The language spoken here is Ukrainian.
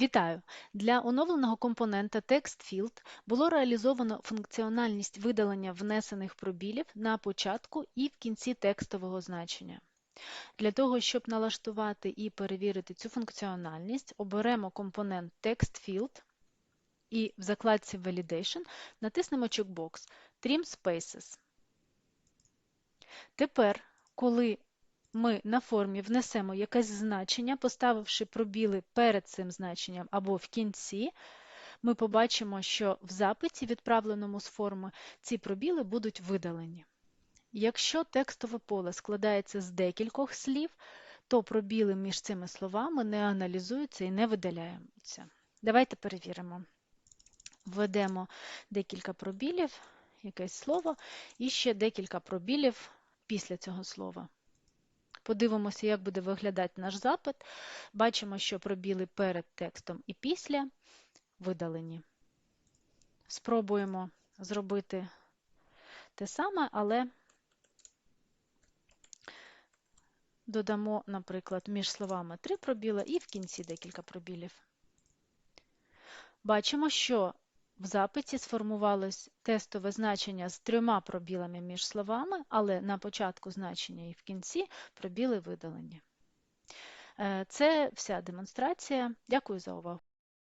Вітаю! Для оновленого компонента TextField було реалізовано функціональність видалення внесених пробілів на початку і в кінці текстового значення. Для того, щоб налаштувати і перевірити цю функціональність, оберемо компонент TextField і в закладці Validation натиснемо чекбокс Trim Spaces. Тепер, коли ми на формі внесемо якесь значення, поставивши пробіли перед цим значенням або в кінці, ми побачимо, що в запиті, відправленому з форми, ці пробіли будуть видалені. Якщо текстове поле складається з декількох слів, то пробіли між цими словами не аналізуються і не видаляються. Давайте перевіримо. Введемо декілька пробілів, якесь слово, і ще декілька пробілів після цього слова. Подивимося, як буде виглядати наш запит. Бачимо, що пробіли перед текстом і після видалені. Спробуємо зробити те саме, але додамо, наприклад, між словами три пробіла і в кінці декілька пробілів. Бачимо, що в запиті сформувалось тестове значення з трьома пробілами між словами, але на початку значення і в кінці пробіли видалені. Е, це вся демонстрація. Дякую за увагу.